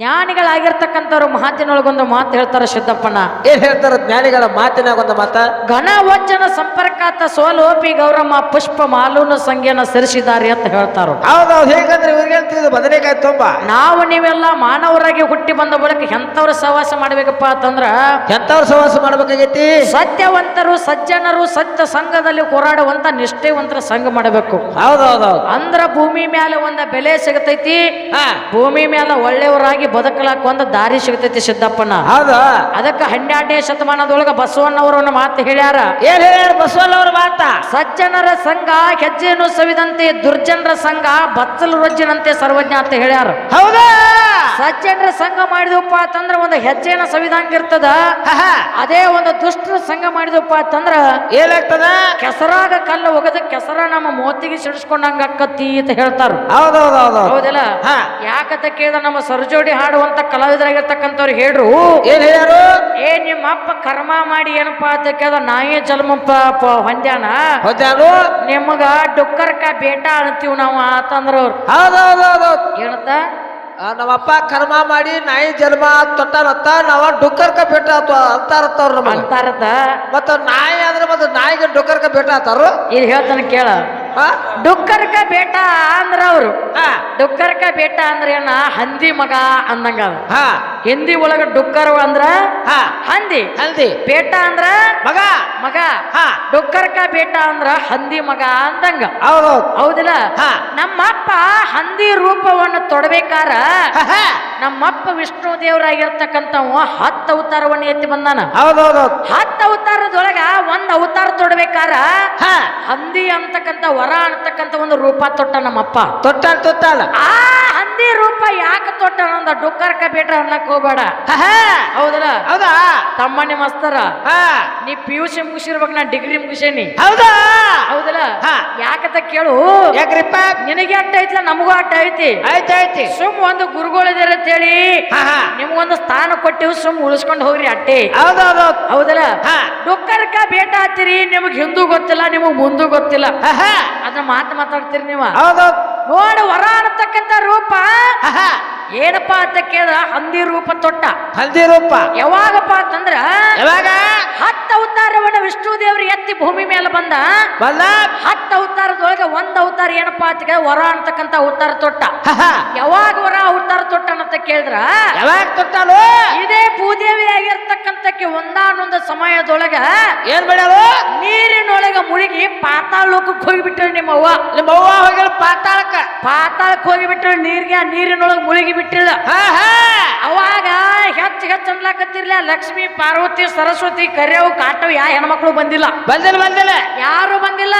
ಜ್ಞಾನಿಗಳಾಗಿರ್ತಕ್ಕಂಥವ್ರು ಮಾತಿನೊಳಗೊಂದು ಮಾತು ಹೇಳ್ತಾರ ಸಿದ್ದಪ್ಪಣ್ಣ ಏನ್ ಹೇಳ್ತಾರ ಜ್ಞಾನಿಗಳ ಮಾತಿನಾಗ ಒಂದು ಮಾತ? ಘನ ವಚನ ಸಂಪರ್ಕಾತ ಸೋಲೋಪಿ ಗೌರಮ್ಮ ಪುಷ್ಪ ಮಾಲೂನ ಸಂಖ್ಯೆನ ಸೇರಿಸಿದ್ದಾರೆ ಅಂತ ಹೇಳ್ತಾರ. ಹೇಗಂದ್ರೆ ಇವ್ರಿಗೆ ಬದನೆಕಾಯಿ ತುಂಬ? ನಾವು ನೀವೆಲ್ಲ ಮಾನವರಾಗಿ ಹುಟ್ಟಿ ಬಂದ ಬಳಿಕ ಎಂಥವ್ರ ಸಹವಾಸ ಮಾಡ್ಬೇಕಪ್ಪ ಅಂತಂದ್ರ ಎಂತವ್ರ ಸಹವಾಸ ಮಾಡ್ಬೇಕಾಗೈತಿ? ಸತ್ಯವಂತರು ಸಜ್ಜನರು ಸತ್ಯ ಸಂಘದಲ್ಲಿ ಹೋರಾಡುವಂತ ನಿಷ್ಠೆವಂತರ ಸಂಘ ಮಾಡಬೇಕು. ಹೌದೌದೌದು. ಅಂದ್ರ ಭೂಮಿ ಮೇಲೆ ಒಂದ ಬೆಲೆ ಸಿಗತೈತಿ. ಭೂಮಿ ಮೇಲೆ ಒಳ್ಳೆಯವರಾಗಿ ಬದುಕಲಾಕ ಒಂದು ದಾರಿ ಸಿಗತೈತಿ ಸಿದ್ದಪ್ಪನ. ಹೌದು. ಅದಕ್ಕೆ ಹನ್ನೆರಡನೇ ಶತಮಾನದೊಳಗ ಬಸವಣ್ಣವರನ್ನ ಮಾತು ಹೇಳ್ಯಾರ. ಏನ್ ಹೇಳ್ಯಾರ ಬಸವಣ್ಣವ್ರ ಮಾತ? ಸಜ್ಜನರ ಸಂಘ ಹೆಜ್ಜೆಯನ್ನು ಸವಿದಂತೆ ದುರ್ಜನರ ಸಂಘ ಬತ್ತಲು ರಜ್ಜಿನಂತೆ ಸರ್ವಜ್ಞ ಅಂತ ಹೇಳ್ಯಾರ. ಹೌದಾ? ಸಜ್ಜನರ ಸಂಘ ಮಾಡಿದಪ್ಪ ಅಂತಂದ್ರ ಒಂದು ಹೆಜ್ಜೆನ ಸಂವಿಧಾನ ಇರ್ತದ. ಅದೇ ಒಂದು ದುಷ್ಟರ ಸಂಘ ಮಾಡಿದಪ್ಪ ಅಂತಂದ್ರ ಏನಾಗ್ತದ? ಕೆಸರಾಗ ಕಲ್ಲು ಒಗದ ಕೆಸರ ನಮ್ಮ ಮೋತಿಗೆ ಸಿಡಿಸ್ಕೊಂಡಂಗ ಅಕ್ಕತ್ತಿ ಅಂತ ಹೇಳ್ತಾರ. ಹೌದು ಹೌದಿಲ್ಲ. ಯಾಕಂತ ಕೇಳಿದ ನಮ್ಮ ಸರ್ಜೋಡಿ ಹಾಡುವಂತ ಕಲಾವಿದರಾಗಿರ್ತಕ್ಕಂಥವ್ರು ಹೇಳ್ರು. ಏನ್ ಹೇಳ್ಯಾರು? ಏ ನಿಮ್ಮ ಅಪ್ಪ ಕರ್ಮ ಮಾಡಿ ಏನಪ್ಪಾ ಅಂತ ಕೇಳಿದ ನಾಯಿ ಜಲ್ಮಪ್ಪ ಪ- ಹೊಂದ್ಯಾನ? ನಿಮಗ ಡುಕ್ಕರ್ಕ ಬೇಟ ಅಂತೀವ್ ನಾವು ಅಂತಂದ್ರ ಅವ್ರು. ಹೌದೌದೌದು. ಏನಂತ? ನಮ್ಮಪ್ಪ ಕರ್ಮ ಮಾಡಿ ನಾಯಿ ಜನ್ಮ ತೊಟ್ಟಾನತ್ತ ನಾವ ಡುಕ್ಕರ್ಕ ಬೆಟ್ಟ ಅಂತಾರತ್ತವ್ರ ನಮ್ಮ ಅಂತಾರತ್ತ. ಮತ್ತ ನಾಯಿ ಅಂದ್ರೆ ಮತ್ತೆ ನಾಯಿಗೆ ಡುಕ್ಕರ್ಕ ಬೆಟ್ಟ ಆತಾರು ಇದು ಹೇಳ್ತಾನೆ ಕೇಳ? ಡುಕ್ಕರ್ಕ ಬೇಟ ಅಂದ್ರ ಅವರು. ಹಾ. ಡುಕ್ಕರ್ಕ ಬೇಟ ಅಂದ್ರ ಏನ? ಹಂದಿ ಮಗ ಅಂದಂಗ ಹಾ. ಹಿಂದಿ ಒಳಗ ಡುಕ್ಕರ್ ಅಂದ್ರ? ಹಂದಿ. ಹಂದಿ. ಹಲ್ದಿ ಬೇಟ ಅಂದ್ರ? ಮಗ. ಮಗ. ಹಾ. ಡುಕ್ಕರ್ಕ ಬೇಟ ಅಂದ್ರ ಹಂದಿ ಮಗ ಅಂದಂಗ. ಹೌದಿಲ್ಲ? ಹಾ. ನಮ್ಮಪ್ಪ ಹಂದಿ ರೂಪವನ್ನು ತೊಡಬೇಕಾರ. ನಮ್ಮಪ್ಪ ವಿಷ್ಣು ದೇವರಾಗಿರ್ತಕ್ಕಂಥವ ಹತ್ತು ಅವತಾರವನ್ನು ಎತ್ತಿ ಬಂದಾನ. ಹತ್ತು ಅವತಾರದೊಳಗ ಒಂದ್ ಅವತಾರ ತೊಡಬೇಕಾರ. ಹಾ. ಹಂದಿ ಅಂತಕ್ಕಂಥ ವರ ಅನ್ನತಕ್ಕಂಥ ಒಂದು ರೂಪ ತೊಟ್ಟ ನಮ್ಮಪ್ಪ. ತೊಟ್ಟ ತೊಟ್ಟಾಳ ಆ ಹಂದಿ ರೂಪ ಯಾಕೆ ತೊಟ್ಟ ನಂದ ಡುಕ್ಕರ್ಕ ಬೇಟ ಅನ್ನಕ್ ಹೋಗ್ಬೇಡ. ಹೌದಲ್ಲ? ಹೌದಾ? ತಮ್ಮನೆ ಮಸ್ತರ. ಹಾ. ನೀ ಪಿ ಯು ಸಿ ಮುಗಿಸಿರ್ಬೇಕು ನಾ ಡಿಗ್ರಿ ಮುಗಿಸೇನಿ. ಹೌದಾ? ಹೌದಲ್ಲ? ಹಾ. ಯಾಕಂತ ಕೇಳು. ಯಾಕ್ರಿಪ್ಪ? ನಿನಗೆ ಅಟ್ಟ ಐತ್ಲ? ನಮಗೂ ಅಟ್ಟ ಐತಿ. ಐತಿ ಐತಿ ಸುಮ್ ಒಂದು ಗುರುಗಳಿದಾರೆ ಅಂತ ಹೇಳಿ ನಿಮ್ಗೊಂದು ಸ್ಥಾನ ಕೊಟ್ಟಿವಿ ಸುಮ್ ಉಳಿಸ್ಕೊಂಡು ಹೋಗ್ರಿ ಅಟ್ಟೆ. ಹೌದೌದು. ಹೌದಲ್ಲ. ಡುಕ್ಕರ್ಕ ಬೇಟ ಹತ್ತೀರಿ ನಿಮಗ್ ಹಿಂದೂ ಗೊತ್ತಿಲ್ಲ ನಿಮಗ್ ಮುಂದೂ ಗೊತ್ತಿಲ್ಲ. ಅದ್ರ ಮಾತು ಮಾತಾಡ್ತೀರಿ ನೀವ? ಹೌದೌದು ನೋಡು ವರ ಅನ್ನತಕ್ಕಂಥ ರೂಪ. ಏನಪ್ಪಾ ಅಂತ ಕೇಳಿದ್ರ ಹಂದಿ ರೂಪ ತೊಟ್ಟ. ಹಂದಿ ರೂಪ. ಯಾವಾಗಪ್ಪ ಅಂತಂದ್ರ ಯಾವಾಗ? ಹತ್ತು ಅವತಾರವನ್ನ ವಿಷ್ಣು ದೇವರು ಎತ್ತಿ ಭೂಮಿ ಮೇಲೆ ಬಂದ. ಬಂದ? ಹತ್ತು ಅವತಾರದೊಳಗೆ ಒಂದ್ ಅವತಾರ ಏನಪ್ಪಾ ಅಂತ ಕೇಳಿದ್ರೆ ವರ ಅಂತಕ್ಕಂತ ಅವತಾರ ತೊಟ್ಟ. ಯಾವಾಗ ವರ ಅವತಾರ ತೊಟ್ಟ ಅಂತ ಕೇಳಿದ್ರ? ಯಾವಾಗ ತೊಟ್ಟಲು ಇದೇ ಭೂದೇವಿ ಆಗಿರ್ತಕ್ಕಂತ ಒಂದಾನೊಂದು ಸಮಯದೊಳಗ ಏನ್ ಬೆಳೆಯಲು ನೀರಿನೊಳಗೆ ಮುಳುಗಿ ಪಾತಾಳಕ್ಕೆ ಹೋಗಿಬಿಟ್ಟಳು ನಿಮ್ಮವ್ವ. ಅವ್ವ ನಿಮ್ಮ ಅವ್ವ ಪಾತಾಳಕ್ಕ. ಪಾತಾಳಕ್ಕೆ ಹೋಗಿಬಿಟ್ಟಳು ನೀರಿಗೆ ನೀರಿನೊಳಗೆ ಮುಳುಗಿ ಬಿಟ್ಟಿಲ್ಲ. ಅವಾಗ ಹೆಚ್ಚು ಹೆಚ್ಚು ಅನ್ಲಾಕತ್ತಿರ್ಲ ಲಕ್ಷ್ಮಿ ಪಾರ್ವತಿ ಸರಸ್ವತಿ ಕರೆಯವು ಕಾಟವು ಯಾ ಹೆಣ್ಮಕ್ಳು ಬಂದಿಲ್ಲ. ಬಂದಿಲ್ಲ ಬಂದಿಲ್ಲ. ಯಾರು ಬಂದಿಲ್ಲ.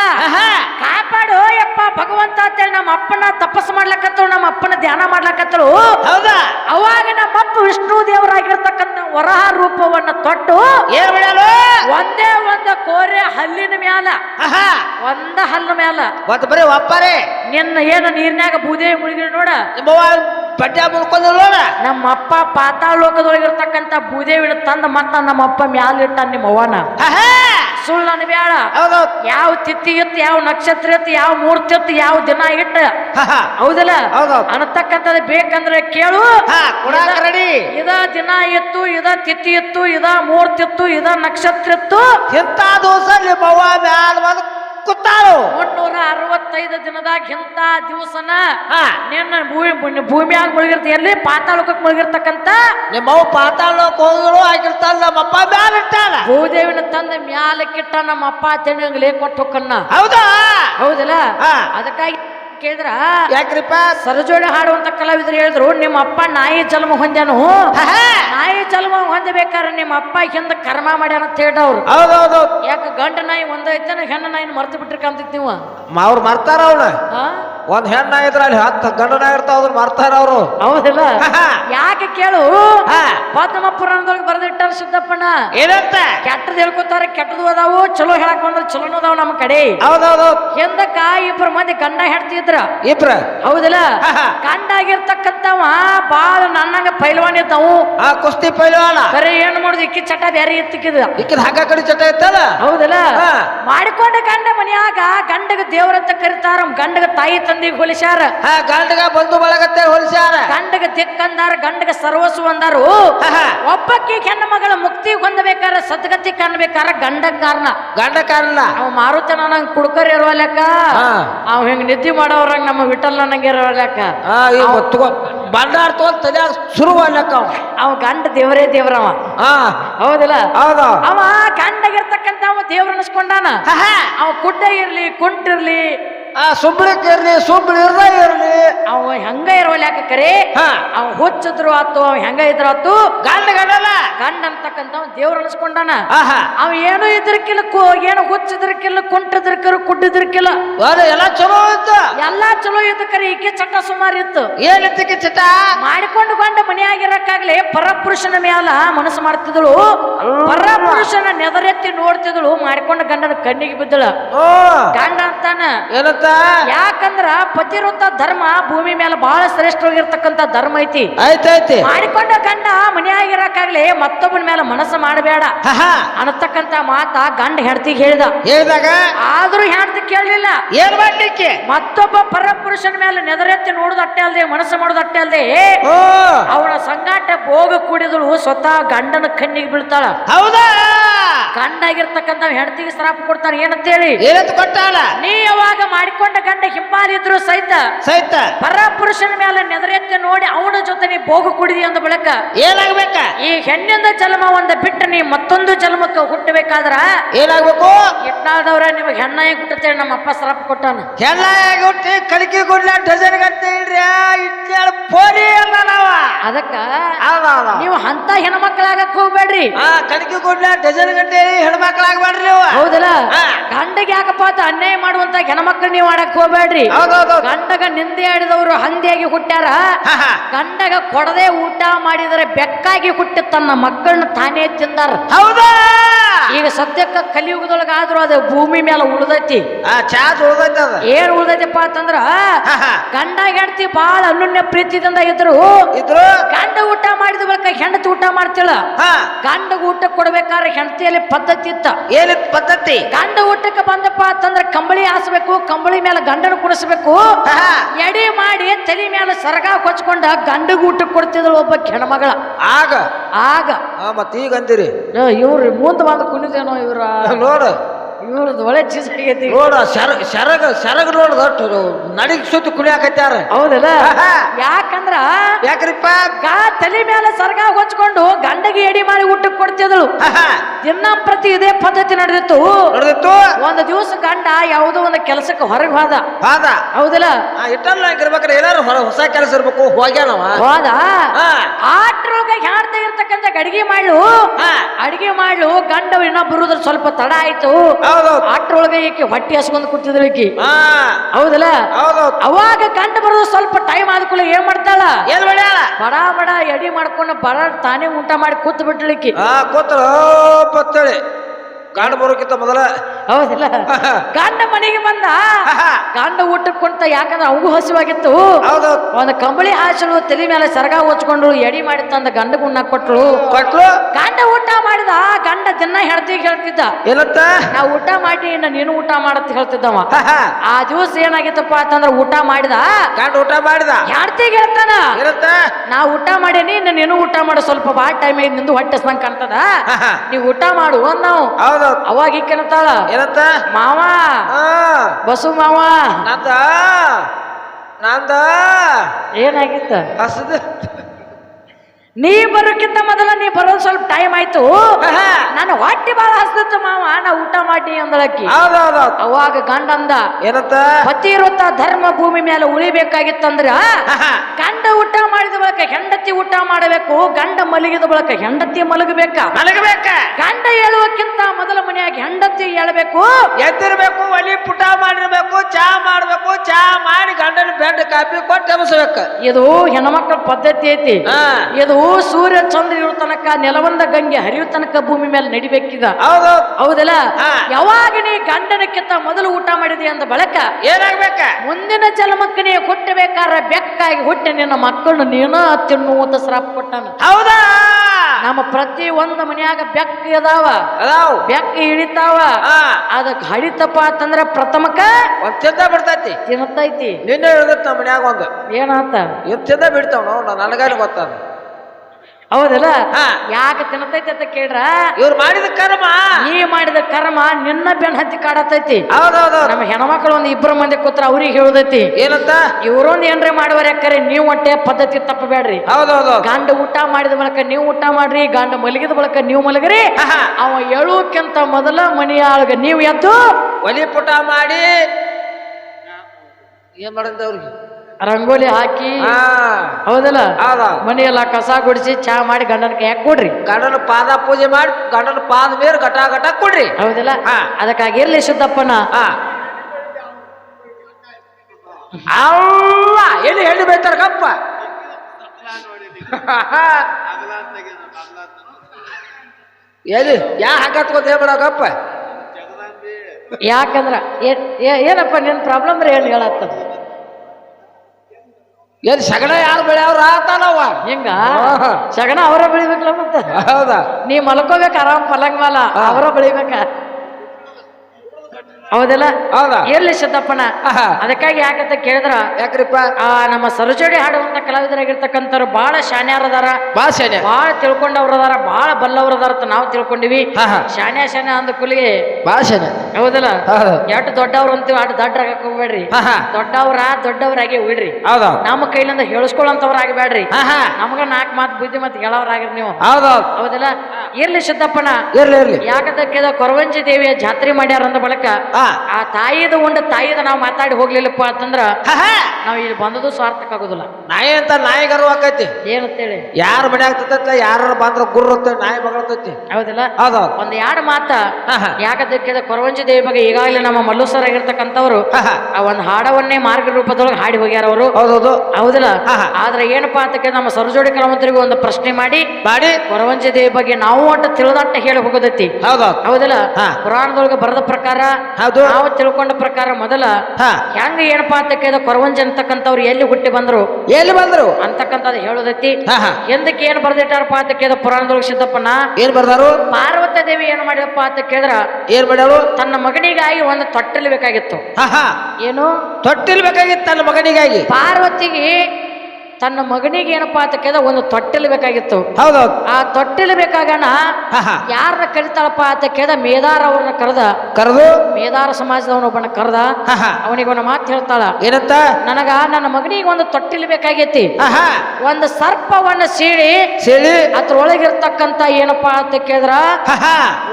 ಕಾಪಾಡು ಯಪ್ಪ ಭಗವಂತ ಅಂತೇಳಿ ನಮ್ಮ ಅಪ್ಪನ ತಪಸ್ ಮಾಡ್ಲಕತ್ತಳು ನಮ್ಮ ಅಪ್ಪನ ಧ್ಯಾನ ಮಾಡ್ಲಕತ್ತಳು. ಹೌದಾ? ಅವಾಗ ನಮ್ಮ ಅಪ್ಪ ವಿಷ್ಣು ದೇವರಾಗಿರ್ತಕ್ಕಂಥ ವರಹ ರೂಪವನ್ನ ತೊಟ್ಟು ಏನ್ ಒಂದೇ ಒಂದು ಕೋರೆ ಹಲ್ಲಿನ ಮ್ಯಾಲ. ಒಂದ ಹಲ್ಲ ಮ್ಯಾಲ. ಬರೀ ಒಪ್ಪಾರೆ? ನಿನ್ನ ಏನು ನೀರ್ನ್ಯಾಗ ಬೂದೆ ಮುಳುಗಿರಿ ನೋಡ. ಬಡ್ಡ ಮುಳ್ಕೊಂಡ್ ನಮ್ಮ ಅಪ್ಪ ಪಾತಾಳ ಲೋಕದೊಳಗಿರ್ತಕ್ಕಂಥ ಭೂದೇವಿನ ತಂದ ಮತ್ತ ನಮ್ಮ ಅಪ್ಪ ಮ್ಯಾಲಿಟ್ಟ ನಿಮ್ಮ ಅವ್ವನ. ಸುಳ್ಳು ನನ್ ಬ್ಯಾಡ ಯಾವ ತಿಥಿ ಇತ್ತು ಯಾವ ನಕ್ಷತ್ರ ಇತ್ತು ಯಾವ ಮೂರ್ತಿ ಇತ್ತು ಯಾವ ದಿನ ಇಟ್ಟ. ಹೌದಲ್ಲ. ಅನ್ನತಕ್ಕಂಥದ್ದು ಬೇಕಂದ್ರೆ ಕೇಳು. ಇದ- ರೆಡಿ ಇದ ದಿನ ಇತ್ತು ಇದ ತಿಥಿ ಇತ್ತು ಇದ ಮೂರ್ತಿ ಇತ್ತು ಇದ ನಕ್ಷತ್ರ ಇತ್ತು. ಇಂಥ ದೋಸ ನಿಮ್ಮ ಅವ್ವ ಮ್ಯಾಲ ಕೂತಾಳು ಮುನ್ನೂರ ಅರವತ್ತೈದು ದಿನದಾಗ ಇಂಥ ದಿವಸನ ಹಾ. ನಿನ್ನ ಭೂಮಿ ಭೂಮಿಯಾಗ ಮುಳುಗಿರ್ತ. ಎಲ್ಲಿ ಪಾತಾಳಕ್ಕೆ ಮುಳುಗಿರ್ತಕ್ಕಂತ ನಿಮ್ಮ ಅವ್ವ ಪಾತಾಳ ಹೋಗಳು ಆಗಿರ್ತಾಳ ನಮ್ಮಪ್ಪ ಇಟ್ಟಾಳ. ಭೂದೇವಿನ ತಂದ ಮ್ಯಾಲಕ್ಕಿಟ್ಟ ನಮ್ಮ ಅಪ್ಪ ಲೇ ಕೊಟ್ಟು ಹೌದಾ? ಹೌದಲ್ಲ? ಹಾ. ಅದಕ್ಕಾಗಿ ಕೇಳಿದ್ರ ಯಾಕ್ರಿಪ್ಪ? ಸರಜೋಡಿ ಹಾಡುವಂತ ಕಲಾವಿದ್ರು ಹೇಳಿದ್ರು ನಿಮ್ಮ ಅಪ್ಪ ನಾಯಿ ಜನ್ಮ ಹೊಂದ್ಯಾನು. ನಾಯಿ ಜನ್ಮ ಹೊಂದಬೇಕಾದ್ರೆ ನಿಮ್ಮ ಅಪ್ಪ ಹಿಂದ ಕರ್ಮ ಮಾಡ್ಯಾನ ಅಂತ ಹೇಳ್ದವ್ರು. ಹೌದೌದು. ಯಾಕೆ ಗಂಡ ನಾಯಿ ಒಂದೈತೆ ಹೆಣ್ಣು ನಾಯಿನ ಮರ್ತು ಬಿಟ್ಟಿರ್ಕಂತಿತ್ ನೀವು? ಅವ್ರು ಮರ್ತಾರ ಅವಳ? ಒಂದ್ ಹೆಣ್ಣ ಇದ್ರ ಅಲ್ಲಿ ಹತ್ತು ಗಂಡನ ಇರ್ತಾವ ಅದನ್ನ ಮರ್ತಾರ ಅವರು. ಹೌದಿಲ್ಲ? ಯಾಕೆ ಕೇಳು. ಪದ್ಮ ಪುರಾಣದೊಳಗೆ ಬರೆದಿಟ್ಟಾರ ಸಿದ್ದಪ್ಪಣ್ಣ ಏನಂತ? ಕೆಟ್ಟದ್ ಹೇಳ್ಕೊತಾರ ಕೆಟ್ಟದು ಅದಾವು ಚಲೋ ಹೇಳಕ್ ಬಂದ್ರೆ ಚಲೋನು ಅದಾವ ನಮ್ಮ ಕಡೆ. ಹೌದೌದು. ಹಿಂದಕ್ಕ ಇಬ್ರು ಮಂದಿ ಗಂಡ ಹೆಡ್ತಿದ್ರ ಇಬ್ರ. ಹೌದಿಲ್ಲ. ಗಂಡ ಆಗಿರ್ತಕ್ಕಂಥವ ಬಾಳ ನನ್ನಂಗ ಪೈಲ್ವಾನ್ ಇದ್ದಾವು. ಆ ಕುಸ್ತಿ ಪೈಲ್ವಾನ? ಬರೀ ಏನ್ ಮಾಡುದು ಇಕ್ಕಿ ಚಟ ಬೇರೆ ಎತ್ತಿಕ್ಕಿದ ಇಕ್ಕಿದ ಹಗ್ಗ ಕಡಿ ಚಟ ಇತ್ತಲ್ಲ? ಹೌದಿಲ್ಲ. ಮಾಡಿಕೊಂಡ ಗಂಡ ಮನ್ಯಾಗ ಗಂಡಗ ದೇವ್ರಂತ ಕರಿತಾರ ಗಂಡಗ ತಾಯಿ ತಂದಿಗೆ ಹೋಲಿಸ್ಯಾರ? ಹಾ ಗಂಡಗ ಬಂಧು ಬಳಗತ್ತೆ ಹೋಲಿಸ್ಯಾರ. ಗಂಡಗ ದಿಕ್ಕಂದಾರ ಗಂಡಗ ಸರ್ವಸ್ವ ಅಂದಾರು. ಒಬ್ಬಕ್ಕಿ ಹೆಣ್ಣು ಮಗಳ ಮುಕ್ತಿ ಹೊಂದಬೇಕಾರ ಸದ್ಗತಿ ಕಾಣಬೇಕಾರ ಗಂಡ ಕಾರಣ ಗಂಡ ಕಾರಣ ಅವ ಮಾರುತನ ನಂಗೆ ಕುಡ್ಕರ್ ಇರುವ ಲೆಕ್ಕ. ಅವ್ ಹಿಂಗ್ ನಿದ್ದೆ ಮಾಡೋರಂಗ ನಮ್ಮ ವಿಠಲ್ ನಂಗೆ ಇರೋ ಲೆಕ್ಕ. ಆ ಬಂಡಾರ ತಗೊಂಡ್ ತಲ್ಯಾಗ ಶುರು ಅಲ್ಲಕ್ಕ ಅವ. ಅವ ಗಂಡ ದೇವರೇ ದೇವ್ರವ ಹೌದಿಲ್ಲ? ಹೌದು. ಅವ ಗಂಡಗಿರ್ತಕ್ಕಂತ ಅವ ದೇವ್ರ ಅನ್ಸ್ಕೊಂಡಾನ? ಅವ ಕುಡ್ಡ ಇರ್ಲಿ ಕುಂಟಿರ್ಲಿ ಆ ಸುಬ್ಳಿಕ್ ಇರ್ಲಿ ಸುಂಬಳಿ ಇರ್ದ ಇರ್ಲಿ. ಅವ ಹೆಂಗ ಇರೋಲ್ಯಾಕ ಕರೆ? ಹಾ. ಅವ ಹುಚ್ಚಿದ್ರು ಆತು ಅವ ಹೆಂಗ ಇದ್ರ ಆತು? ಗಂಡ ಗಂಡಲ್ಲ. ಗಂಡ ಅಂತಕ್ಕಂತ ದೇವ್ರ ಅನ್ಸ್ಕೊಂಡಾನ. ಆಹಾ. ಅವ ಏನು ಇದ್ರಕ್ಕಿಲ್ಲ ಕು ಏನು ಹುಚ್ಚಿದ್ರಕ್ಕಿಲ್ಲ ಕುಂಟಿದ್ರಕ್ಕಿಲ್ಲ ಕುಡ್ಡಿದ್ರಕ್ಕಿಲ್ಲ ಎಲ್ಲ ಚಲೋ ಇತ್ತು. ಎಲ್ಲಾ ಚಲೋ ಇತ್ತು ಕರೆ ಈಕೆ ಚಟ ಸುಮಾರು ಇತ್ತು. ಏನಿತ್ತಕ್ಕೆ ಚಟ ಮಾಡಿಕೊಂಡು ಗಂಡ ಮನೆಯಾಗಿರಕ್ಕಾಗ್ಲಿ ಪರಪುರುಷನ ಮ್ಯಾಲ ಮನಸ್ಸು ಮಾಡ್ತಿದಳು ಪರಪುರುಷನ ನೆದರೆತ್ತಿ ನೋಡ್ತಿದ್ಳು ಮಾಡಿಕೊಂಡು ಗಂಡನ ಕಣ್ಣಿಗೆ ಬಿದ್ದಳ. ಓ. ಗಂಡ ಅಂತಾನ ಏನಂತ? ಯಾಕಂದ್ರ ಪತಿರುದ್ಧ ಧರ್ಮ ಭೂಮಿ ಮೇಲೆ ಬಹಳ ಶ್ರೇಷ್ಠವಾಗಿರ್ತಕ್ಕಂತ ಧರ್ಮ ಐತಿ. ಆಯ್ತಾಯ್ತಿ. ಮಾಡಿಕೊಂಡ ಗಂಡ ಮನೆಯಾಗಿರಕ್ಕಾಗ್ಲಿ ಮತ್ತೊಬ್ಬನ ಮೇಲೆ ಮನಸ್ಸು ಮಾಡಬೇಡ. ಅನ್ನತಕ್ಕಂತ ಮಾತ ಗಂಡ ಹೆಂಡತಿಗೆ ಹೇಳಿದ. ಹೇಳಿದಾಗ? ಆದ್ರೂ ಹೆಂಡತಿ ಕೇಳಲಿಲ್ಲ. ಏನ್ ಮಾಡ್ಲಿಕ್ಕೆ? ಮತ್ತೊಬ್ಬ ಪರಪುರುಷನ ಮೇಲೆ ನೆದರೆತ್ತಿ ನೋಡುದು ಅಟ್ಟೆ ಅಲ್ದೆ ಮನಸ್ಸು ಮಾಡುದಟ್ಟೆ ಅಲ್ದೆ. ಓ. ಅವಳ ಸಂಗಾಟ ಭೋಗ ಕುಡಿದಳು ಸ್ವತಃ ಗಂಡನ ಕಣ್ಣಿಗೆ ಬೀಳ್ತಾಳ. ಹೌದಾ? ಗಂಡ ಆಗಿರ್ತಕ್ಕಂಥ ಹೆಂಡತಿಗೆ ಶ್ರಾಪ ಕೊಡ್ತಾನೆ ಏನಂತೇಳಿ? ಏನಂತ ಕೊಟ್ಟಾಳ? ನೀ ಯಾವಾಗ ಮಾಡಿಕೊಂಡ ಗಂಡ ಹಿಂಬಾಲಿದ್ರು ಸಹಿತ ಸಹಿತ. ಪರಪುರುಷನ ಮೇಲೆ ನೆದರೆತ್ತೆ ನೋಡಿ ಅವನ ಜೊತೆ ನೀ ಭೋಗ ಕುಡಿದಿ ಅಂದ ಬಳಿಕ ಏನಾಗ್ಬೇಕ? ಈ ಹೆಣ್ಣಿಂದ ಜನ್ಮ ಒಂದ ಬಿಟ್ಟು ನೀ ಮತ್ತೊಂದು ಜನ್ಮಕ್ಕೆ ಹುಟ್ಟಬೇಕಾದ್ರ ಏನಾಗ್ಬೇಕು? ಇಟ್ಟಾದವ್ರ ನಿಮಗೆ ಹೆಣ್ಣಾಗಿ ಹುಟ್ಟತ್ತೇಳಿ ನಮ್ಮ ಅಪ್ಪ ಶ್ರಾಪ ಕೊಟ್ಟಾನ. ಎಲ್ಲ ಹುಟ್ಟಿ ಕಲಿಕೆ ಕೊಡ್ಲ ಡಜನ್ ಗಂಟೆ ಇಲ್ರಿ? ಇಟ್ಟೇಳ ಪೋರಿ ಅಲ್ಲ ನಾವ ಅದಕ್ಕ ನೀವು ಅಂತ ಹೆಣ್ಮಕ್ಳಾಗಕ್ ಹೋಗ್ಬೇಡ್ರಿ. ಆ ಕಲಿಕೆ ಕೊಡ್ಲ ಡಜನ್ ಗಂಟೆ ಹೆಣ್ಮಕ್ಳಾಗ್ಬೇಡ್ರಿ ನೀವು. ಹೌದಲ್ಲ. ಗಂಡಗೆ ಯಾಕಪ್ಪ ಅಂತ ಅನ್ಯಾಯ ಮಾಡುವಂತ ಹೆಣ್ಮಕ್ಳು ನೀವು ಮಾಡಕ್ ಹೋಗ್ಬೇಡ್ರಿ. ಹೌದೌದು ಗಂಡಗ ನಿಂದೆ ಆಡಿದವರು ಹಂದಿಯಾಗಿ ಹುಟ್ಟ್ಯಾರ? ಗಂಡಗ ಕೊಡದೆ ಊಟ ಮಾಡಿದರೆ ಬೆಕ್ಕಾಗಿ ಹುಟ್ಟಿ ತನ್ನ ಮಕ್ಕಳನ್ನ ತಾನೇ ತಿಂದಾರ? ಹೌದಾ? ಈಗ ಸದ್ಯಕ್ಕ ಕಲಿಯುಗದೊಳಗ ಆದ್ರೂ ಅದು ಭೂಮಿ ಮೇಲೆ ಉಳ್ದೈತಿ. ಆ ಚಾ ಉಳ್ದೈತೆ ಅದ. ಏನ್ ಉಳ್ದೈತಿಪ್ಪ ಅಂತಂದ್ರ ಗಂಡ ಹೆಂಡತಿ ಬಾಳ ಅನ್ಯೋನ್ಯ ಪ್ರೀತಿದಿಂದ ಇದ್ರು. ಇದ್ರು? ಗಂಡ ಊಟ ಮಾಡಿದ ಬಳಿಕ ಹೆಂಡತಿ ಊಟ ಮಾಡ್ತಿಳ ಹಾ. ಗಂಡಗ ಊಟ ಕೊಡ್ಬೇಕಾದ್ರೆ ಹೆಂಡತಿಯಲ್ಲಿ ಪದ್ಧತಿ ಇತ್ತ. ಏನ ಪದ್ಧತಿ? ಗಂಡ ಊಟಕ್ಕೆ ಬಂದಪ್ಪ ಅಂತಂದ್ರ ಕಂಬಳಿ ಹಾಸ್ಬೇಕು ಕಂಬಳಿ ಮೇಲೆ ಗಂಡನ ಕುಣಿಸ್ಬೇಕು. ಎಡಿ ಮಾಡಿ ತಲೆ ಮೇಲೆ ಸರಗ ಕೊಚ್ಕೊಂಡ ಗಂಡಗ ಊಟಕ್ಕೆ ಕೊಡ್ತಿದ್ರು ಒಬ್ಬ ಹೆಣ್ಮಗಳ. ಆಗ? ಆಗ ಆ ಮತ್ತೆ ಈಗ ಅಂತೀರಿ ಇವ್ರು ಕುಣಿತೇನೋ ಬಂದು ಕುಣಿದೇನೋ ಇವ್ರ? ನೋಡು. ಇವ್ರದ್ದು ಒಳ್ಳೆ ಚೀಸ್ ಆಗೈತಿ. ನೋಡ ಸರ ಶರಗ ಸರಗ ನೋಡ್ದ ನಡಿಗೆ ಸುತ್ತ ಕುಣಿಯಾಕತ್ಯಾರ ಹೌದಲ್ಲ? ಯಾಕಂದ್ರ ಯಾಕ್ರಿಪ್ಪ? ಗಾ ತಲೆ ಮೇಲೆ ಸರ್ಗ ಹೊಚ್ಕೊಂಡು ಗಂಡಗೆ ಎಡಿ ಮಾಡಿ ಊಟಕ್ಕೆ ಕೊಡ್ತಿದ್ಳು. ದಿನ ಪ್ರತಿ ಇದೇ ಪದ್ಧತಿ ನಡೆದಿತ್ತು. ನಡೆದಿತ್ತು? ಒಂದು ದಿವಸ ಗಂಡ ಯಾವುದೋ ಒಂದು ಕೆಲಸಕ್ಕೆ ಹೊರಗೆ ಹೋದ. ಹೋದ? ಹೌದಲ್ಲ? ಇಟ್ಟಲ್ಲ ಇರ್ಬೇಕಾರೆ ಏನಾರು ಹೊಸ ಕೆಲಸ ಇರ್ಬೇಕು ಹೋಗ್ಯಾನವ. ಹೋದ? ಆ ಆಟ್ರೊಳಗ ಹ್ಯಾಡ್ತಾ ಇರ್ತಕ್ಕಂಥ ಅಡಿಗೆ ಮಾಡ್ಲು. ಅಡಿಗೆ ಮಾಡ್ಲು ಗಂಡ ಇನ್ನ ಬರುದ್ರ ಸ್ವಲ್ಪ ತಡ ಆಯ್ತು. ಹೌದೌದು ಆಟ್ರೊಳಗ ಈಕಿ ಹೊಟ್ಟಿ ಹಸ್ಕೊಂಡ್ ಕೂತಿದ್ರು ಈಕಿ. ಹಾ. ಹೌದಲ್ಲ? ಹೌದೌದು ಅವಾಗ ಕಂಡು ಬರೋದು ಸ್ವಲ್ಪ ಟೈಮ್ ಆದ ಕೂಡ ಏನ್ ಮಾಡ್ತಾಳ? ಏನ್ ಮಾಡ್ಯಾಳ ಬಡ ಬಡ ಎಡಿ ಮಾಡ್ಕೊಂಡು ಬಡ ತಾನೇ ಊಟ ಮಾಡಿ ಕೂತ್ ಬಿಟ್ಲಿಕ್ಕಿ ಹಾ ಕೂತ್ರ ಬತ್ತಳಿ. ಗಾಂಡ ಬರೋಕ್ಕಿಂತ ಮೊದಲ. ಹೌದಿಲ್ಲ? ಗಂಡ ಮನೆಗೆ ಬಂದ? ಗಂಡ ಊಟಕ್ಕೆ ಕುಂತ ಯಾಕಂದ್ರೆ ಅವು ಹಸಿವಾಗಿತ್ತು. ಹೌದೌದು ಒಂದು ಕಂಬಳಿ ಹಾಸಲು ತಲೆ ಮೇಲೆ ಸರಗ ಹೊಚ್ಕೊಂಡು ಎಡಿ ಮಾಡಿ ತಂದ ಗಂಡ ಗುಣ್ಣ ಕೊಟ್ರು ಕೊಟ್ಲು. ಗಂಡ ಊಟ ಮಾಡಿದ ದಿನ ಹೇಳ್ತಿ ಹೇಳ್ತಿದ್ದ. ಏನತ್ತ? ನಾ ಊಟ ಮಾಡಿ ಇನ್ನ ನೀನು ಊಟ ಮಾಡತ್ ಹೇಳ್ತಿದ್ದವ. ಆ ದಿವಸ ಏನಾಗಿತ್ತಪ್ಪ ಅಂತಂದ್ರ ಊಟ ಮಾಡಿದ? ಗಂಡ ಊಟ ಮಾಡಿದ? ಹೇಳ್ತಿಗೆ ಹೇಳ್ತಾನ? ನಾ ಊಟ ಮಾಡೇನಿ ಇನ್ನ ನೀನು ಊಟ ಮಾಡು. ಸ್ವಲ್ಪ ಬಾ ಟೈಮ್ ಐತಿ ನಿಂದು ಹೊಟ್ಟೆ ಹಸ್ದಂಗ್ ಕಾಣ್ತದ. ಹಾ, ಹಾ. ನೀ ಊಟ ಮಾಡು ಅಂದ್ ನಾವು ಅವಾಗ ಈಕೆನತಾಳ ಏನಂತ ಮಾವ. ಬಸು ಮಾವ. ನಂದ? ನಂದ? ಏನಾಗಿತ್ತ? ಹಸದ? ನೀ ಬರೋಕ್ಕಿಂತ ಮೊದಲ ನೀ ಬರೋದು ಸ್ವಲ್ಪ ಟೈಮ್ ಆಯ್ತು. ನಾನು ಹೊಟ್ಟೆ ಬಾಳ ಹಸ್ತಿತ್ತು ಮಾವ ನಾ ಊಟ ಮಾಡಿ ಅಂದಳಕ್ಕಿ. ಅವಾಗ ಗಂಡ ಅಂದ ಏನಂತ? ಪತಿ ಇರುತ್ತ ಧರ್ಮ ಭೂಮಿ ಮೇಲೆ ಉಳಿಬೇಕಾಗಿತ್ತಂದ್ರ. ಗಂಡ ಊಟ ಮಾಡಿದ ಬಳಿಕ ಹೆಂಡತಿ ಊಟ ಮಾಡಬೇಕು ಗಂಡ ಮಲಗಿದ ಬಳಿಕ ಹೆಂಡತಿ ಮಲಗಬೇಕ? ಮಲಗಬೇಕ. ಗಂಡ ಹೇಳುವಕ್ಕಿಂತ ಮೊದಲ ಮನೆಯಾಗ ಹೆಂಡತಿ ಹೇಳಬೇಕು. ಎದ್ದಿರ್ಬೇಕು ಒಲಿ ಪುಟ ಮಾಡಿರ್ಬೇಕು ಚಾ ಮಾಡ್ಬೇಕು ಚಾ ಮಾಡಿ ಗಂಡನ ಬೆಡ್ ಕಾಪಿ ಕೊಟ್ಟು ಎಬ್ಸ್ಬೇಕು ಇದು ಹೆಣ್ಮಕ್ಳ ಪದ್ಧತಿ ಐತಿ. ಇದು ಸೂರ್ಯ ಚಂದ್ರ ಇರೋ ತನಕ ನೆಲವಂದ ಗಂಗೆ ಹರಿಯೋ ತನಕ ಭೂಮಿ ಮೇಲೆ ನಡಿಬೇಕಿದ ಹೌದು. ಹೌದಲ್ಲ. ಯಾವಾಗ ನೀ ಗಂಡನಕ್ಕಿಂತ ಮೊದಲು ಊಟ ಮಾಡಿದೆ ಅಂದ ಬಳಕ ಏನಾಗ್ಬೇಕ? ಮುಂದಿನ ಜನ್ಮಕ್ಕೆ ನೀ ಹುಟ್ಟಬೇಕಾರ ಬೆಕ್ಕಾಗಿ ಹುಟ್ಟಿ ನಿನ್ನ ಮಕ್ಕಳನ್ನ ನೀನ ತಿನ್ನುವಂತ ಶ್ರಾಪ ಕೊಟ್ಟಾನ. ಹೌದಾ? ನಮ್ಮ ಪ್ರತಿ ಒಂದು ಮನೆಯಾಗ ಬೆಕ್ಕ ಇದಾವ ಅದಾವ್. ಬೆಕ್ಕ ಹಿಡಿತಾವ ಅದಕ್ಕೆ ಹಡಿತಪ್ಪ ಅಂತಂದ್ರ ಪ್ರಥಮಕ ಒಂದ್ ತಿಂದ ಬಿಡ್ತೈತಿ. ತಿನ್ನತೈತಿ ನಿನ್ನೆ ಹೇಳಿದ ನಮ್ಮ ಮನ್ಯಾಗ ಒಂದು. ಏನಾತ? ಇವ್ ತಿಂದ ಬಿಡ್ತಾವ ನಾವು ನನಗಾನ ಗೊತ್ತದ? ಹೌದಲ್ಲ? ಯಾಕ ಯಾಕೆ ತಿನ್ನತೈತಿ ಅಂತ ಕೇಳ್ರ? ಇವ್ರು ಮಾಡಿದ ಕರ್ಮ. ನೀ ಮಾಡಿದ ಕರ್ಮ ನಿನ್ನ ಬೆನ್ ಹತ್ತಿ ಕಾಡತೈತಿ. ಹೌದೌದೌದು. ನಮ್ಮ ಹೆಣ್ಮಕ್ಳು ಒಂದ್ ಇಬ್ಬರು ಮಂದಿ ಕೂತ್ರ ಅವ್ರಿಗೆ ಹೇಳುದೈತಿ. ಏನಂತ? ಇವ್ರೊಂದ್ ಏನ್ರಿ ಮಾಡುವರ ಯಾಕರೆ ನೀವು ಒಟ್ಟೆ ಪದ್ಧತಿ ತಪ್ಪಬೇಡ್ರಿ. ಹೌದೌದು ಗಂಡ ಊಟ ಮಾಡಿದ ಬಳಿಕ ನೀವು ಊಟ ಮಾಡ್ರಿ ಗಂಡ ಮಲಗಿದ ಬಳಿಕ ನೀವು ಮಲಗ್ರಿ. ಆಹಾ. ಅವ ಹೇಳುಕ್ಕಿಂತ ಮೊದಲ ಮನೆಯಾಳಗ ನೀವು ಎದ್ದು ಒಲಿ ಪುಟ ಮಾಡಿ. ಏನ್ ಮಾಡಂತ ಅವ್ರಿಗೆ? ರಂಗೋಲಿ ಹಾಕಿ. ಹಾ. ಹೌದಲ್ಲ? ಹೌದ. ಮನೆಯೆಲ್ಲ ಕಸ ಗುಡಿಸಿ ಚಾ ಮಾಡಿ ಗಂಡನ ಕೈ ಕೊಡ್ರಿ. ಗಂಡನ ಪಾದ ಪೂಜೆ ಮಾಡಿ ಗಂಡನ ಪಾದ ಮೇಲೆ ಘಟ ಘಟ ಕೊಡ್ರಿ. ಹೌದಲ್ಲ? ಹಾ. ಅದಕ್ಕಾಗಿ ಇರ್ಲಿ ಶುದ್ಧಪ್ಪನ. ಹಾ. ಅಲ್ಲ ಎಲ್ಲಿ ಹೆಣ್ಣು ಬೈತಾರ ಗಪ್ಪ? ಎಲ್ಲಿ? ಯಾ ಹಂಗತ್ಕೊಂಡ್ ಹೇಳ್ಬೇಡ ಗಪ್ಪ? ಯಾಕಂದ್ರ ಏ- ಏ- ಏನಪ್ಪ ನಿನ್ ಪ್ರಾಬ್ಲಮ್ ರೀ ಏನು ಹೇಳತ್ತದ? ಎಲ್ಲಿ ಸಗಣ ಯಾರು ಬೆಳೆಯವ್ರ ಆತಾನವ? ಹಿಂಗ. ಸಗಣ ಅವರ ಬೆಳಿಬೇಕಲ್ಲ ಮತ್ತ? ಹೌದಾ? ನೀ ಮಲ್ಕೋಬೇಕು ಆರಾಮ್ ಪಲಂಗ್ ಮಾಲ. ಅವರ ಬೆಳಿಬೇಕ? ಹೌದಲ್ಲ? ಹೌದಾ? ಎಲ್ಲಿ ಸಿದ್ದಪ್ಪನ. ಅದಕ್ಕಾಗಿ ಯಾಕಂತ ಕೇಳಿದ್ರ ಯಾಕ್ರಿಪ್ಪ? ಆ ನಮ್ಮ ಸರಜೋಡಿ ಹಾಡುವಂತ ಕಲಾವಿದರಾಗಿರ್ತಕ್ಕಂಥವ್ರು ಬಹಳ ಶಾನ್ಯಾರ ಅದಾರ ಶಾನ್ಯ ಬಹಳ ತಿಳ್ಕೊಂಡವ್ರ ಅದಾರ ಬಹಳ ಬಲ್ಲವ್ರ ಅದಾರ ಅಂತ ನಾವು ತಿಳ್ಕೊಂಡಿವಿ. ಶಾನ್ಯ ಶಾನ್ಯ ಅಂದ ಬಹಳ ಭಾಷೆನೆ ಹೌದಲ್ಲ? ಹೌದು. ಎಷ್ಟು ದೊಡ್ಡವ್ರು ಅಂತೀವಿ ಅಷ್ಟು ದೊಡ್ಡ ಹೋಗ್ಬೇಡ್ರಿ. ದೊಡ್ಡವ್ರ ದೊಡ್ಡವರಾಗಿ ಉಳ್ರಿ. ಹೌದಾ. ನಮ್ಮ ಕೈಲಿಂದ ಹೇಳಿಸ್ಕೊಳ್ಳೋಂಥವ್ರಾಗಿ ಬೇಡ್ರಿ ಆಹಾ ನಮಗ ನಾಲ್ಕು ಮಾತು ಬುದ್ಧಿ ಮತ್ತೆ ಹೇಳೋರಾಗಿರಿ ನೀವು. ಹೌದೌದು ಹೌದಲ್ಲ? ಇರ್ಲಿ ಸಿದ್ದಪ್ಪನ ಇರ್ಲಿ ಇರ್ಲಿ. ಯಾಕದಕ್ಕೆ ಕೊರವಂಜಿ ದೇವಿಯ ಜಾತ್ರೆ ಮಾಡ್ಯಾರ ಅಂದ ಬಳಿಕ ಆ ತಾಯಿದ ಉಂಡ ತಾಯಿದ ನಾವು ಮಾತಾಡಿ ಹೋಗ್ಲಿಲ್ಲಪ್ಪ ಅಂತಂದ್ರ. ನಾವು ಇಲ್ಲಿ ಬಂದದು ಸ್ವಾರ್ಥಕ ಆಗುದಿಲ್ಲ ನಾಯಿ ಅಂತ ನಾಯಿ ಗರ್ವ ಆಕೈತಿ. ಏನಂತೇಳಿ? ಯಾರು ಮನೆ ಆಗ್ತದೆ ಯಾರ ಬಂದ್ರ ಗುರು ಅಂತ ನಾಯಿ ಬಗಳತೈತಿ ಹೌದಿಲ್ಲ? ಹೌದೌದು ಒಂದ್ ಎರಡು ಮಾತ. ಆಹಾ. ಯಾಕದಕ್ಕೆ ಕೊರವಂಜಿ ದೇವಿ ಬಗ್ಗೆ ಈಗಾಗಲೇ ನಮ್ಮ ಮಲ್ಲು ಸರ್ ಆಗಿರ್ತಕ್ಕಂಥವ್ರು. ಆ ಒಂದು ಹಾಡವನ್ನೇ ಮಾರ್ಗ ರೂಪದೊಳಗೆ ಹಾಡಿ ಹೋಗ್ಯಾರ ಅವರು. ಹೌದೌದು. ಹೌದಿಲ್ಲ. ಆದ್ರೆ ಏನಪ್ಪಾ ಅಂತಕ್ಕೆ ನಮ್ಮ ಸರ್ಜೋಡಿ ಕಲಾವಂತರಿಗೂ ಒಂದು ಪ್ರಶ್ನೆ ಮಾಡಿ ಮಾಡಿ. ಕೊರವಂಜಿ ದೇವಿ ಬಗ್ಗೆ ನಾವು ಒಟ್ಟು ತಿಳಿದಟ್ಟ ಹೇಳಿ ಹೋಗೋದೈತಿ. ಹೌದಲ್ಲ. ಪುರಾಣದೊಳಗೆ ಬರೆದ ಪ್ರಕಾರ ನಾವು ತಿಳ್ಕೊಂಡ ಪ್ರಕಾರ ಮೊದಲ ಹಾ. ಹೆಂಗ ಏನಪ್ಪಾ ಅಂತ ಕೇಳಿದ ಕೊರವಂಜಿ ಅಂತಕ್ಕಂಥವ್ರು ಎಲ್ಲಿ ಹುಟ್ಟಿ ಬಂದ್ರು? ಎಲ್ಲಿ ಬಂದ್ರು? ಅಂತಕ್ಕಂಥದ್ದು ಹೇಳೋದೈತಿ. ಎಂದಕ್ಕೆ ಏನ್ ಬರ್ದಿಟ್ಟಾರಪ್ಪ ಅಂತ ಕೇಳಿದ ಪುರಾಣದೊಳಗೆ ಸಿದ್ದಪ್ಪನ ಏನ್ ಬರ್ದಾರು? ಪಾರ್ವತ ದೇವಿ ಏನ್ ಮಾಡಿದಪ್ಪ ಅಂತ ಕೇಳಿದ್ರ ಏನ್ ಮಾಡ್ಯಾರು ತನ್ನ ಮಗನಿಗಾಗಿ ಒಂದು ತೊಟ್ಟಲು ಬೇಕಾಗಿತ್ತು ಏನು? ತೊಟ್ಟಿಲ್ ಬೇಕಾಗಿತ್ತು ತನ್ನ ಮಗನಿಗಾಗಿ. ಪಾರ್ವತಿಗೆ ತನ್ನ ಮಗನಿಗೆ ಏನಪ್ಪಾ ಅಂತ ಕೇಳಿದ ಒಂದು ತೊಟ್ಟಿಲ್ ಬೇಕಾಗಿತ್ತು. ಹೌದೌದು ಆ ತೊಟ್ಟಿಲು ಬೇಕಾಗಣ ಯಾರನ್ನ ಕರಿತಾಳಪ್ಪ ಅಂತ ಕೇಳಿದ ಮೇದಾರ ಅವ್ರನ್ನ ಕರೆದ. ಕರೆದು? ಮೇದಾರ ಸಮಾಜದವನೊಬ್ಬನ ಕರೆದ. ಹಾ ಹಾ. ಅವನಿಗೆ ಒಂದು ಮಾತು ಹೇಳ್ತಾಳ. ಏನಂತ? ನನಗ ನನ್ನ ಮಗನಿಗೆ ಒಂದು ತೊಟ್ಟಿಲು ಬೇಕಾಗೈತಿ. ಒಂದು ಸರ್ಪವನ್ನ ಸೀಳಿ ಸೀಳಿ? ಅದ್ರೊಳಗಿರ್ತಕ್ಕಂತ ಏನಪ್ಪಾ ಅಂತ ಕೇಳಿದ್ರ?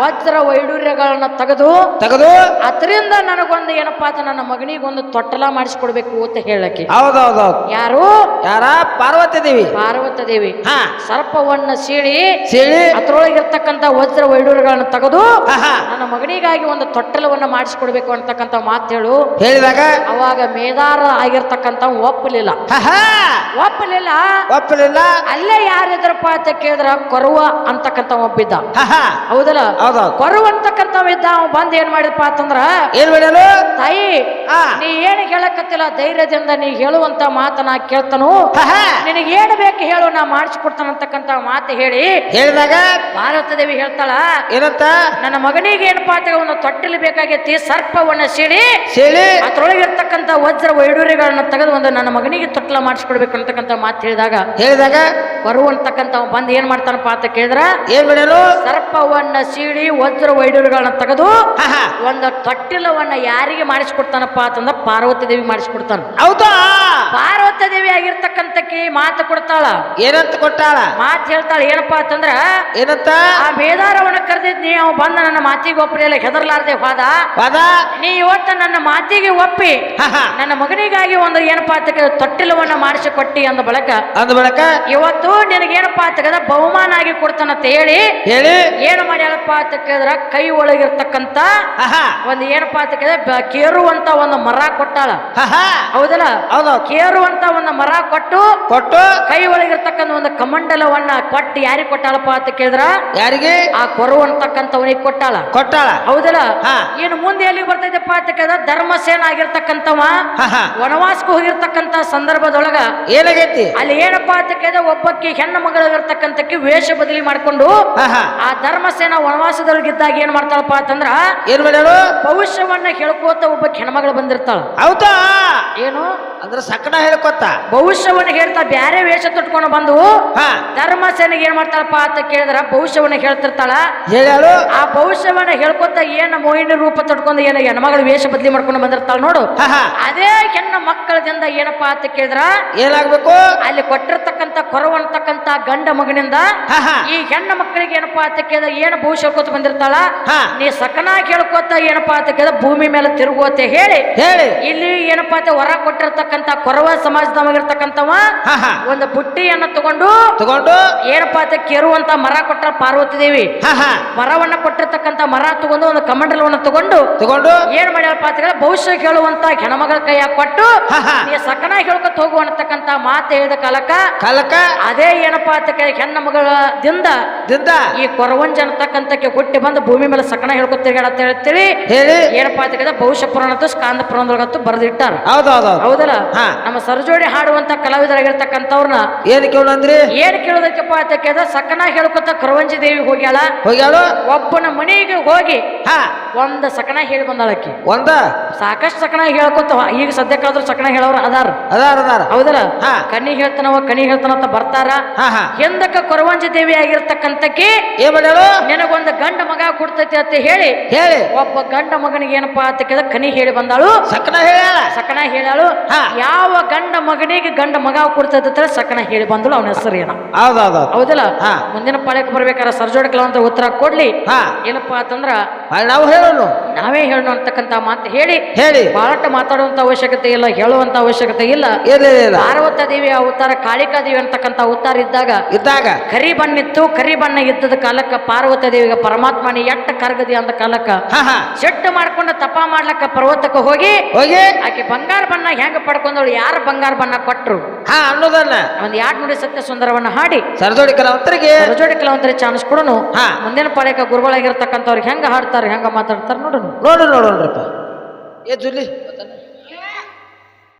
ವಜ್ರ ವೈಡೂರ್ಯಗಳನ್ನ ತೆಗೆದು ತೆಗೆದು? ಅದರಿಂದ ನನಗೊಂದು ಏನಪ್ಪಾ ಅಂತ ನನ್ನ ಮಗನಿಗೆ ಒಂದು ತೊಟ್ಟಲ ಮಾಡಿಸ್ಕೊಡ್ಬೇಕು ಅಂತ ಹೇಳಕ್ಕೆ. ಹೌದೌದೌದು. ಯಾರು? ಯಾರ? ಪಾರ್ವತಿ ದೇವಿ ಪಾರ್ವತ ದೇವಿ ಹಾ. ಸರ್ಪವನ್ನ ಸೀಳಿ ಸೀಳಿ. ಅದ್ರೊಳಗಿರ್ತಕ್ಕಂತ ವಜ್ರ ವೈಡೂರ್ಯಗಳನ್ನ ತೆಗೆದು ನನ್ನ ಮಗನಿಗಾಗಿ ಒಂದು ತೊಟ್ಟಲವನ್ನ ಮಾಡಿಸ್ಕೊಡ್ಬೇಕು ಅಂತಕ್ಕಂತ ಮಾತು ಹೇಳು. ಹೇಳಿದಾಗ? ಅವಾಗ ಮೇದಾರ ಆಗಿರ್ತಕ್ಕಂತ ಒಪ್ಪಲಿಲ್ಲ. ಹಾ ಒಪ್ಪಲಿಲ್ಲ. ಒಪ್ಪಲಿಲ್ಲ. ಅಲ್ಲೇ ಯಾರಿದ್ರಪ್ಪ ಅಂತ ಕೇಳಿದ್ರ ಕೊರುವ ಅಂತಕ್ಕಂತ ಒಪ್ಪಿದ್ದ ಹಾ ಹೌದಲ್ಲ? ಹೌದೌದು ಕೊರುವ ಅಂತಕ್ಕಂತ ಇದ್ದ ಅವ ಬಂದ್ ಏನ್ ಮಾಡಿದಪ್ಪ ಅಂತಂದ್ರ ಏನ್ ಮಾಡಲು ತಾಯಿ ನೀ ಏನು ಹೇಳಕತ್ತಿಲ್ಲ? ಧೈರ್ಯದಿಂದ ನೀ ಹೇಳುವಂತ ಮಾತನಾ ಕೇಳ್ತಾನು. ಹಾ ನಿನಗೆ ಏನು ಬೇಕು ಹೇಳು ನಾ ಮಾಡಿಸ್ಕೊಡ್ತಾನಂತಕ್ಕಂತ ಮಾತು ಹೇಳಿ. ಹೇಳಿದಾಗ? ಭಾರತ ದೇವಿ ಹೇಳ್ತಾಳ ಏನಂತ? ನನ್ನ ಮಗನಿಗೆ ಏನಪ್ಪಾ ಅಂತ ಒಂದು ತೊಟ್ಟಿಲು ಬೇಕಾಗೈತಿ ಸರ್ಪವನ್ನ ಸೀಳಿ ಸೇಳಿ? ಅದ್ರೊಳಗಿರ್ತಕ್ಕಂಥ ವಜ್ರ ವೈಡೂರ್ಯಗಳನ್ನು ತೆಗೆದು ಒಂದು ನನ್ನ ಮಗನಿಗೆ ತೊಟ್ಟಲ ಮಾಡಿಸ್ಕೊಡ್ಬೇಕು ಅಂತಕ್ಕಂಥ ಮಾತು ಹೇಳಿದಾಗ ಹೇಳಿದಾಗ? ಬರುವಂತಕ್ಕಂಥ ಬಂದ್ ಏನ್ ಮಾಡ್ತಾನಪ್ಪ ಅಂತ ಕೇಳಿದ್ರ ಏನ್ ಮಾಡ್ಯಾರು? ಸರ್ಪವನ್ನ ಸೀಳಿ ವಜ್ರ ವೈಡೂರ್ಯಗಳನ್ನ ತೆಗೆದು ಒಂದು ತೊಟ್ಟಿಲವನ್ನ ಯಾರಿಗೆ ಮಾಡಿಸ್ಕೊಡ್ತಾನಪ್ಪ ಅಂತಂದ್ರ ಪಾರ್ವತಿ ದೇವಿ ಮಾಡಿಸ್ಕೊಡ್ತಾನ. ಹೌದಾ? ಪಾರ್ವತಿ ದೇವಿ ಕಿ ಮಾತು ಕೊಡ್ತಾಳ. ಏನಂತ ಕೊಟ್ಟಾಳ? ಮಾತು ಹೇಳ್ತಾಳ ಏನಪ್ಪಾ ಅಂತಂದ್ರ ಏನಂತ? ಆ ಬೇದಾರವನ್ನ ಕರೆದಿದ್ನಿ ಅವ್ ಬಂದ ನನ್ನ ಮಾತಿಗೆ ಒಪ್ಪಲಿಲ್ಲ ಹೆದರ್ಲಾರ್ದೆ ಹೋದ. ವಾದ ನೀ ಇವತ್ತ ನನ್ನ ಮಾತಿಗೆ ಒಪ್ಪಿ ನನ್ನ ಮಗನಿಗಾಗಿ ಒಂದು ಏನಪ್ಪಾ ಅಂತ ತೊಟ್ಟಿಲವನ್ನ ಮಾಡಿಸಿ ಕೊಟ್ಟಿ ಅಂದ ಬಳಕ. ಅಂದ ಬಳಕ? ಇವತ್ತು ನಿನಗೇನಪ್ಪಾ ಅಂತ ಬಹುಮಾನ ಆಗಿ ಕೊಡ್ತಾನಂತ ಹೇಳಿ ಹೇಳಿ? ಏನು ಮಾಡ್ಯಾಳಪ್ಪ ಅಂತ ಕೇಳಿದ್ರ ಕೈ ಒಳಗಿರ್ತಕ್ಕಂತ ಒಂದು ಏನಪ್ಪಾ ಅಂತ ಕೇಳಿದ್ರೆ ಕೇರುವಂತ ಒಂದು ಮರ ಕೊಟ್ಟಾಳ. ಹೌದಲ್ಲ? ಹೌದೌದು ಏರುವಂತ ಒಂದು ಮರ ಕೊಟ್ಟು ಕೊಟ್ಟು ಕೈ ಒಳಗಿರ್ತಕ್ಕಂಥ ಒಂದು ಕಮಂಡಲವನ್ನ ಕೊಟ್ಟು ಯಾರಿಗೆ ಕೊಟ್ಟಾಳಪ್ಪ ಅಂತ ಕೇಳಿದ್ರ? ಯಾರಿಗೆ? ಆ ಕೊರು ಅಂತಕ್ಕಂಥವನಿಗೆ ಕೊಟ್ಟಾಳ. ಕೊಟ್ಟಾಳ. ಹೌದಲ್ಲ? ಏನು ಮುಂದೆ ಎಲ್ಲಿಗೆ ಬರ್ತೈತಪ್ಪ ಅಂತ ಕೇಳಿದ್ರ? ಧರ್ಮಸೇನ ಆಗಿರ್ತಕ್ಕಂಥವ. ವನವಾಸಕ್ಕೂ ಹೋಗಿರ್ತಕ್ಕಂತ ಸಂದರ್ಭದೊಳಗ ಏನಾಗೈತಿ? ಅಲ್ಲಿ ಏನಪ್ಪಾ ಅಂತ ಕೇಳಿದ್ರೆ ಒಬ್ಬಕ್ಕೆ ಹೆಣ್ಣು ಮಗಳಿರ್ತಕ್ಕಂಥಕ್ಕೆ ವೇಷ ಬದಲಿ ಮಾಡ್ಕೊಂಡು ಆ ಧರ್ಮಸೇನ ವನವಾಸದೊಳಗಿದ್ದಾಗ ಏನ್ ಮಾಡ್ತಾಳಪ್ಪ ಅಂತಂದ್ರ ಏನ್ ಮಾಡ್ಯಾರು ಭವಿಷ್ಯವನ್ನ ಹೇಳ್ಕೋತ ಒಬ್ಬ ಹೆಣ್ಮಗಳು ಬಂದಿರ್ತಾಳ. ಹೌದಾ? ಏನು? ಅಂದ್ರ ಸಕಣ ಹೇಳ್ಕೊತ ಭವಿಷ್ಯವನ್ನ ಹೇಳ್ತಾ ಬ್ಯಾರೆ ವೇಷ ತೊಟ್ಕೊಂಡು ಬಂದು ಹಾ. ಧರ್ಮಸೇನಿಗೆ ಏನ್ ಮಾಡ್ತಾಳಪ್ಪ ಅಂತ ಕೇಳಿದ್ರ ಭವಿಷ್ಯವನ್ನ ಹೇಳ್ತಿರ್ತಾಳ? ಹೇಳ್ಯಾಳು ಆ ಭವಿಷ್ಯವನ್ನ ಹೇಳ್ಕೊತ ಏನ ಮೋಹಿನಿ ರೂಪ ತೊಟ್ಕೊಂಡು ಏನ ಹೆಣ್ಮಗಳು ವೇಷ ಬದಲಿ ಮಾಡ್ಕೊಂಡು ಬಂದಿರ್ತಾಳ ನೋಡು. ಹಾ ಹಾ. ಅದೇ ಹೆಣ್ಣು ಮಕ್ಕಳದಿಂದ ಏನಪ್ಪಾ ಅಂತ ಕೇಳಿದ್ರ? ಏನಾಗ್ಬೇಕು? ಅಲ್ಲಿ ಕೊಟ್ಟಿರ್ತಕ್ಕಂಥ ಕೊರವಂತಕ್ಕಂಥ ಗಂಡ ಮಗನಿಂದ ಹಾ ಹಾ. ಈ ಹೆಣ್ಣ ಮಕ್ಕಳಿಗೆ ಏನಪ್ಪಾ ಅಂತ ಕೇಳಿದ್ರೆ ಏನು ಭವಿಷ್ಯ ಹೇಳ್ಕೊತ ಬಂದಿರ್ತಾಳ? ಹಾ. ನೀ ಸಕನ ಕೇಳ್ಕೊತ ಏನಪ್ಪಾ ಅಂತ ಕೇಳಿದ್ರೆ ಭೂಮಿ ಮೇಲೆ ತಿರುಗೋತೆ ಹೇಳಿ. ಹೇಳಿ. ಇಲ್ಲಿ ಏನಪ್ಪಾ ಅಂತ ಹೊರ ಕೊಟ್ಟಿರ್ತಕ್ಕಂಥ ಕೊರವ ಸಮಾಜದವಾಗಿರ್ತಕ್ಕಂಥವ ಒಂದು ಬುಟ್ಟಿಯನ್ನ ತಗೊಂಡು ತಗೊಂಡು ಏನಪ್ಪಾ ಅಂತ ಕೇರುವಂತ ಮರ ಕೊಟ್ಟ ಪಾರ್ವತಿ ದೇವಿ ಮರವನ್ನ ಕೊಟ್ಟಿರ್ತಕ್ಕಂಥ ಮರ ತಗೊಂಡು ಒಂದು ಕಮಂಡಲವನ್ನ ತಗೊಂಡು ತಗೊಂಡು ಏನ್ ಮಾಡ್ಯಾಳಪ್ಪ ಅಂತ ಭವಿಷ್ಯ ಕೇಳುವಂತ ಹೆಣ್ಮಗಳ ಕೈಯ ಕೊಟ್ಟು ನೀ ಸಕನ ಹೇಳ್ಕೊತ ಹೋಗು ಅನ್ನತಕ್ಕಂಥ ಮಾತು ಹೇಳಿದ ಕಾಲಕ್ಕ ಕಾಲಕ್ಕ ಅದೇ ಏನಪ್ಪಾ ಅಂತ ಹೆಣ್ಣ ಮಗಳ ದಿಂದ ಈ ಕೊರವಂಜ ಅನ್ನತಕ್ಕಂಥಕ್ಕೆ ಹುಟ್ಟಿ ಬಂದು ಭೂಮಿ ಮೇಲೆ ಸಕನ ಹೇಳ್ಕೊತ ತಿರ್ಗಾಡತ್ತ ಹೇಳ್ತೀವಿ ಹೇಳಿ. ಏನಪ್ಪಾ ಅಂತ ಭವಿಷ್ಯ ಪುರಾಣ ಸ್ಕಾಂದ ಪುರಾಣದೊಳಗತ್ತು ಬರೆದಿಟ್ಟಾರ. ಹೌದೌದು ಹೌದಲ್ಲ. ನಮ್ಮ ಸರಜೋಡಿ ಹಾಡುವಂತ ಕಲಾವಿದರಾಗಿರ್ತಕ್ಕಂಥವ್ರನ್ನ ಏನ್ ಕೇಳಂದ್ರಿ ಏನ್ ಕೇಳೋದಕ್ಕಪ್ಪ ಅಂತ ಕೇಳಿದ್ರೆ ಸಕನ ಹೇಳ್ಕೊತ ಕರವಂಜಿ ದೇವಿ ಹೋಗ್ಯಾಳ. ಹೋಗ್ಯಾಳು? ಒಬ್ಬನ ಮನೆಗೆ ಹೋಗಿ ಹಾ. ಒಂದ ಸಕನ ಹೇಳಿ ಬಂದಾಳಕ್ಕಿ ಒಂದ? ಸಾಕಷ್ಟು ಸಕನ ಹೇಳ್ಕೊತ ಈಗ ಸದ್ಯಕ್ಕಾದ್ರೂ ಸಕನ ಹೇಳೋರು ಅದಾರ. ಅದಾರ ಅದಾರ. ಹೌದಲ್ಲ? ಹಾ. ಕನಿ ಹೇಳ್ತಾನವ ಕನಿ ಹೇಳ್ತಾನಂತ ಬರ್ತಾರ. ಹಾ ಹಾ. ಹಿಂದಕ್ಕ ಕೊರವಂಜಿ ದೇವಿ ಆಗಿರ್ತಕ್ಕಂತಕ್ಕೆ ಏನ್ ಮಾಡ್ಯಾಳು? ನಿನಗೊಂದು ಗಂಡ ಮಗ ಕೊಡ್ತೈತಿ ಅಂತ ಹೇಳಿ ಹೇಳಿ. ಒಬ್ಬ ಗಂಡ ಮಗನಿಗೆ ಏನಪ್ಪಾ ಅಂತ ಕೇಳಿದ ಕಣಿ ಹೇಳಿ ಬಂದಾಳು. ಸಕನ ಹೇಳ್ಯಾಳ? ಸಕನ ಹೇಳಾಳು ಹಾ. ಯಾವ ಗಂಡ ಮಗನಿಗೆ ಗಂಡ ಮಗ ಕೊಡ್ತಾ ಸಕನ ಹೇಳಿ ಬಂದಳು ಅವನ ಹೆಸರು ಏನ? ಹೌದಲ್ಲ. ಮುಂದಿನ ಪಾಳ್ಯಕ್ಕೆ ಬರ್ಬೇಕಾರ ಸರ್ಜೋಡಿ ಅಂತ ಉತ್ತರ ಕೊಡ್ಲಿ. ಹಾ. ಏನಪ್ಪಾ ಅಂತಂದ್ರ ನಾವು ಹೇಳೋನು. ನಾವೇ ಹೇಳೋಣ ಅಂತಕ್ಕಂತ ಮಾತು ಹೇಳಿ. ಹೇಳಿ. ಬಹಳಟ ಮಾತಾಡುವಂತ ಅವಶ್ಯಕತೆ ಇಲ್ಲ ಹೇಳುವಂತ ಅವಶ್ಯಕತೆ ಇಲ್ಲ. ಪಾರ್ವತ ದೇವಿ ಅವತಾರ ಕಾಳಿಕಾ ದೇವಿ ಅಂತಕ್ಕಂತ ಅವತಾರ ಇದ್ದಾಗ ಇದ್ದಾಗ ಕರಿ ಬಣ್ಣಿತ್ತು ಕರಿ ಬಣ್ಣ ಇದ್ದದ ಕಾಲಕ್ಕ ಪಾರ್ವತ ದೇವಿಗೆ ಪರಮಾತ್ಮನಿ ಎಟ್ಟ ಕರ್ಗದಿ ಅಂತ ಕಾಲಕ್ಕ. ಚೆಟ್ಟು ಮಾಡ್ಕೊಂಡು ತಪ ಮಾಡ್ಲಕ್ಕ ಪರ್ವತಕ್ಕೆ ಹೋಗಿ ಹೋಗಿ. ಆಕೆ ಬಂಗಾರ ಬಣ್ಣ ಹೆಂಗ ಪಡ್ಕೊಂಡವಳು ಯಾರು ಬಂಗಾರ ಬಣ್ಣ ಕೊಟ್ಟರು ಹಾ ಅನ್ನೋದನ್ನ. ಒಂದ್ ಯಾಡ್ ನುಡಿ ಸತ್ಯ ಸುಂದರವನ್ನ ಹಾಡಿ. ಸರದೋಡಿ ಕಲಾವಂತರಿಗೆ. ಸರಜೋಡಿ ಕಲಾವಂತರಿ ಚಾನ್ಸ್ ಕೊಡೋನು. ಹಾ. ಮುಂದಿನ ಪಾಳ್ಯಕ ಗುರುಗಳಾಗಿರ್ತಕ್ಕಂಥವ್ರಿಗೆ ಹೆಂಗ ಹಾಡ್ತಾರೆ ಹೆಂಗ ಮಾತಾಡ್ತಾರೆ ನೋಡೋಣ ನೋಡು ನೋಡೋಣ್ರಪ್ಪ ಏ ಜುಲಿ.